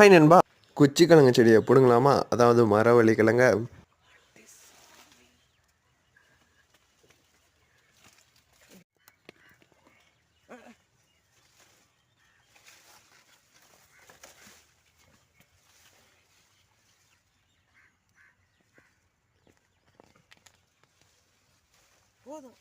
Hi நண்பா. குச்சி கிழங்கு செடியை பிடுங்கலாமா? அதாவது மரவள்ளி கிழங்க. போதும்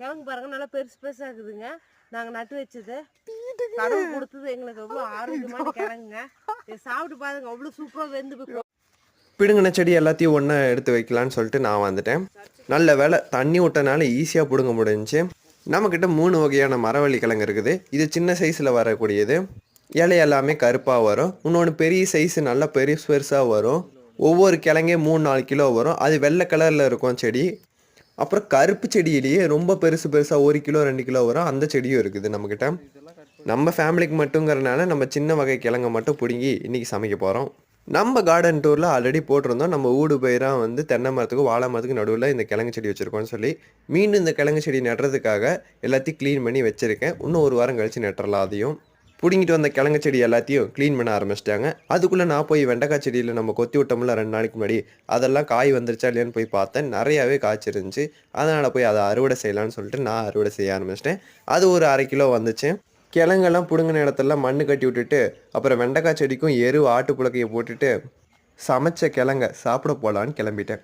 கிழங்கு பாருங்க நல்லா பெருசு பெருசா இருக்குதுங்க நாங்க நட்டு வச்சது. கடவுள் கொடுத்தது எங்களுக்கு எவ்வளவு ஆரோக்கியமான கிழங்குங்க. இதை சாப்பிட்டு பாருங்க அவ்வளவு சூப்பரா வெந்து போய் பிடுங்கின செடி எல்லாத்தையும் ஒன்றா எடுத்து வைக்கலான்னு சொல்லிட்டு நான் வந்துட்டேன். நல்ல வேலை தண்ணி விட்டனால ஈஸியாக பிடுங்க முடிஞ்சுச்சு நம்மக்கிட்ட மூணு வகையான மரவள்ளி கிழங்கு இருக்குது. இது சின்ன சைஸில் வரக்கூடியது. இலை எல்லாமே கருப்பாக வரும். இன்னொன்று பெரிய சைஸு நல்லா பெருசு பெருசாக வரும். ஒவ்வொரு கிழங்கே மூணு நாலு கிலோ வரும். அது வெள்ளை கலரில் இருக்கும் செடி. அப்புறம் கருப்பு செடியிலேயே ரொம்ப பெருசு பெருசாக ஒரு கிலோ ரெண்டு கிலோ வரும். அந்த செடியும் இருக்குது நம்மக்கிட்ட நம்ம ஃபேமிலிக்கு மட்டுங்கிறனால நம்ம சின்ன வகை கிழங்க மட்டும் பிடுங்கி இன்றைக்கி சமைக்க போகிறோம் நம்ம கார்டன் டூரில் ஆல்ரெடி போட்டிருந்தோம். நம்ம ஊடு பயிராக வந்து தென்னை மரத்துக்கும் வாழை மரத்துக்கும் நடுவில் இந்த கிழங்கு செடி வச்சுருக்கோம்னு சொல்லி. மீண்டும் இந்த கிழங்கு செடி நடுறதுக்காக எல்லாத்தையும் க்ளீன் பண்ணி வச்சுருக்கேன். இன்னும் ஒரு வாரம் கழித்து நட்டுறலாம் அதையும். பிடுங்கிட்டு வந்த கிழங்கு செடி எல்லாத்தையும் க்ளீன் பண்ண ஆரம்பிச்சிட்டாங்க. அதுக்குள்ளே நான் போய் வெண்டைக்காய் செடியில் நம்ம கொத்தி விட்டோம்ல ரெண்டு நாளைக்கு முன்னாடி அதெல்லாம் காய் வந்துருச்சா இல்லையான்னு போய் பார்த்தேன். நிறையாவே காய்ச்சிருந்துச்சு. அதனால் போய் அதை அறுவடை செய்யலான்னு சொல்லிட்டு நான் அறுவடை செய்ய ஆரம்பிச்சிட்டேன். அது ஒரு அரை கிலோ வந்துச்சு. கிழங்கெல்லாம் பிடுங்கின இடத்தெல்லாம் மண்ணு கட்டி விட்டுட்டு அப்புறம் வெண்டைக்காய் செடிக்கும் எரு ஆட்டு புழக்கையை போட்டுட்டு சமைச்ச கிழங்க சாப்பிட போகலான்னு கிளம்பிட்டேன்.